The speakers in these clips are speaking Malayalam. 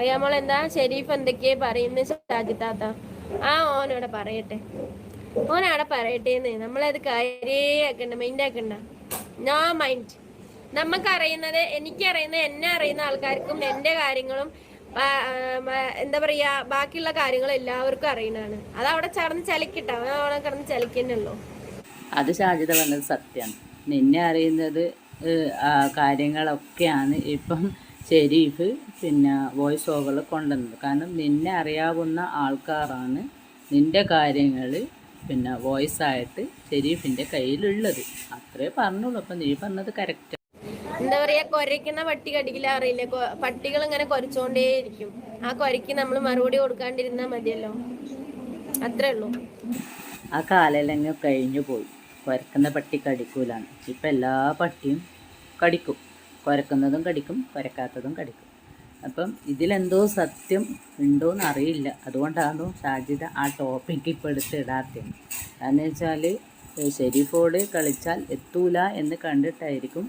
പയ്യാമോൾ ഷെരീഫ് എന്തൊക്കെയാ പറയുന്നത് ഷാജിത്താത്ത ആ ഓനവിടെ പറയട്ടെ. ഓനവിടെ പറയട്ടേന്ന് നമ്മളത് കാര്യാക്കണ്ട മൈൻഡ് ആക്കണ്ട. നോ മൈൻഡ് നമുക്കറിയുന്നത് എനിക്കറിയുന്ന എന്നെ അറിയുന്ന ആൾക്കാർക്കും എന്റെ കാര്യങ്ങളും എന്താ പറയാ ബാക്കിയുള്ള കാര്യങ്ങൾ എല്ലാവർക്കും അറിയണതാണ് അത് അവിടെ ചടന്ന് ചലിക്കട്ടെ. അവിടെ കിടന്ന് ചലിക്കുന്നുള്ളൂ അത് ഷാജിത പറഞ്ഞത് സത്യമാണ് നിന്നെ അറിയുന്നത് കാര്യങ്ങളൊക്കെയാണ്. ഇപ്പം ഷെരീഫ് പിന്നെ വോയിസ് ഓവർ കൊണ്ടുവന്നത്. കാരണം നിന്നെ അറിയാവുന്ന ആൾക്കാരാണ് നിന്റെ കാര്യങ്ങൾ പിന്നെ വോയിസ് ആയിട്ട് ഷെരീഫിന്റെ കയ്യിലുള്ളത്. അത്രേ പറഞ്ഞുള്ളൂ. അപ്പം നീ പറഞ്ഞത് കറക്റ്റ് എന്താ പറയാ കൊരയ്ക്കുന്ന പട്ടി കടിക്കില്ല അറിയില്ല? പട്ടികൾ ഇങ്ങനെ കൊരച്ചോണ്ടേയിരിക്കും. ആ കൊരയ്ക്ക് നമ്മൾ മറുപടി കൊടുക്കാണ്ടിരുന്നാ മതിയല്ലോ. അത്രേ ഉള്ളൂ. ആ കാലെല്ലാം കഴിഞ്ഞു പോയി. കൊരക്കുന്ന പട്ടി കടിക്കൂലാണ് ഇപ്പം എല്ലാ പട്ടിയും കടിക്കും. കുരക്കുന്നതും കടിക്കും കുരക്കാത്തതും കടിക്കും. അപ്പം ഇതിലെന്തോ സത്യം ഉണ്ടോയെന്ന് അറിയില്ല. അതുകൊണ്ടാണ് സാധ്യത ആ ടോപ്പിക്ക് ഇപ്പോൾ എടുത്ത് ഇടാത്തത്. കാരണം വെച്ചാൽ ഷെരീഫോട് കളിച്ചാൽ എത്തൂല എന്ന് കണ്ടിട്ടായിരിക്കും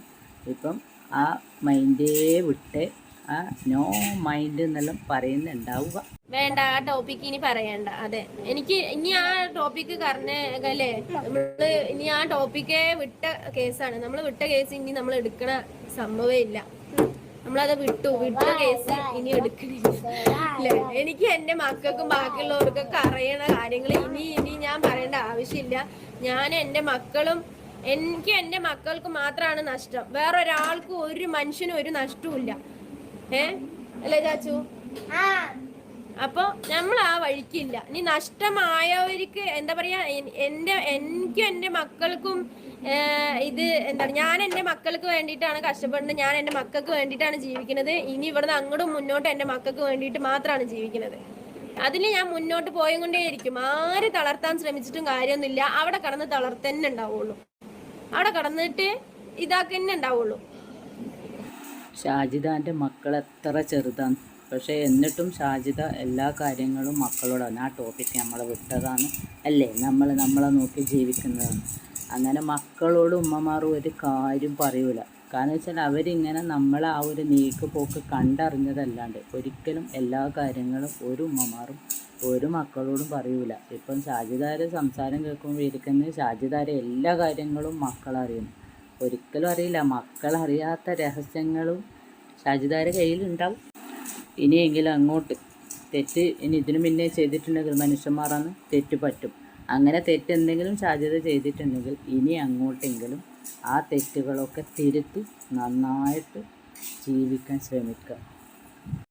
ഇപ്പം ആ മൈൻഡേ വിട്ട് ആ നോ മൈൻഡ് എന്നെല്ലാം പറയുന്നുണ്ടാവുക. വേണ്ട ആ ടോപ്പിക്ക് ഇനി പറയണ്ട. അതെ. എനിക്ക് ഇനി ആ ടോപ്പിക്ക് അല്ലേ? നമ്മൾ ഇനി ആ ടോപ്പിക്കേ വിട്ട കേസാണ്. നമ്മൾ വിട്ട കേസ് ഇനി നമ്മൾ എടുക്കണ സംഭവേ ഇല്ല. നമ്മളത് വിട്ടു. വിട്ട കേസ് ഇനി എടുക്കണില്ല. എനിക്ക് എന്റെ മക്കൾക്കും ബാക്കിയുള്ളവർക്കൊക്കെ അറിയണ കാര്യങ്ങൾ ഇനി ഇനി ഞാൻ പറയേണ്ട ആവശ്യമില്ല. ഞാൻ എന്റെ മക്കളും എനിക്ക് എന്റെ മക്കൾക്ക് മാത്രമാണ് നഷ്ടം. വേറെ ഒരാൾക്കും ഒരു മനുഷ്യനും ഒരു നഷ്ടവും ഇല്ല ഏ? അല്ലേ ചാച്ചു? അപ്പൊ നമ്മൾ ആ വഴിക്കില്ല. ഇനി നഷ്ടമായവർക്ക് എന്താ പറയാ എന്റെ എനിക്കും എന്റെ മക്കൾക്കും ഇത് എന്താ ഞാൻ എന്റെ മക്കൾക്ക് വേണ്ടിയിട്ടാണ് കഷ്ടപ്പെടുന്നത്. ഞാൻ എന്റെ മക്കൾക്ക് വേണ്ടിയിട്ടാണ് ജീവിക്കുന്നത്. ഇനി ഇവിടുന്ന് അങ്ങോട്ടും മുന്നോട്ട് എന്റെ മക്കൾക്ക് വേണ്ടിയിട്ട് മാത്രമാണ് ജീവിക്കുന്നത്. അതിൽ ഞാൻ മുന്നോട്ട് പോയിക്കൊണ്ടേയിരിക്കും ആര് തളർത്താൻ ശ്രമിച്ചിട്ടും കാര്യമൊന്നുമില്ല. അവിടെ കടന്ന് തളർത്തന്നെ ഉണ്ടാവുള്ളൂ. അവിടെ കടന്നിട്ട് ഇതാക്കന്നെ ഉണ്ടാവുള്ളൂ. ഷാജിദാന്റെ മക്കൾ എത്ര ചെറുതാണ്. പക്ഷേ എന്നിട്ടും ഷാജിത എല്ലാ കാര്യങ്ങളും മക്കളോടാണ് ആ ടോപ്പിക്ക് നമ്മൾ വിട്ടതാണ് അല്ലേ? നമ്മൾ നമ്മളെ നോക്കി ജീവിക്കുന്നതാണ്. അങ്ങനെ മക്കളോടും ഉമ്മമാർ ഒരു കാര്യം പറയൂല. കാരണം വെച്ചാൽ അവരിങ്ങനെ നമ്മളെ ആ ഒരു നീക്ക് പോക്ക് കണ്ടറിഞ്ഞതല്ലാണ്ട് ഒരിക്കലും എല്ലാ കാര്യങ്ങളും ഒരു ഉമ്മമാരും ഒരു മക്കളോടും പറയൂല. ഇപ്പം ഷാജിദാരെ സംസാരം കേൾക്കുമ്പോൾ ഇരിക്കുന്ന ഷാജിദാരെ എല്ലാ കാര്യങ്ങളും മക്കളറിയുന്നു. ഒരിക്കലും അറിയില്ല. മക്കളറിയാത്ത രഹസ്യങ്ങളും ഷാജിദാരെ കയ്യിലുണ്ടാവും. ഇനിയെങ്കിലും അങ്ങോട്ട് തെറ്റ് ഇനി ഇതിനു മുന്നേ ചെയ്തിട്ടുണ്ടെങ്കിൽ മനുഷ്യന്മാരാണ് തെറ്റ് പറ്റും. അങ്ങനെ തെറ്റെന്തെങ്കിലും സാധ്യത ചെയ്തിട്ടുണ്ടെങ്കിൽ ഇനി അങ്ങോട്ടെങ്കിലും ആ തെറ്റുകളൊക്കെ തിരുത്തി നന്നായിട്ട് ജീവിക്കാൻ ശ്രമിക്കുക.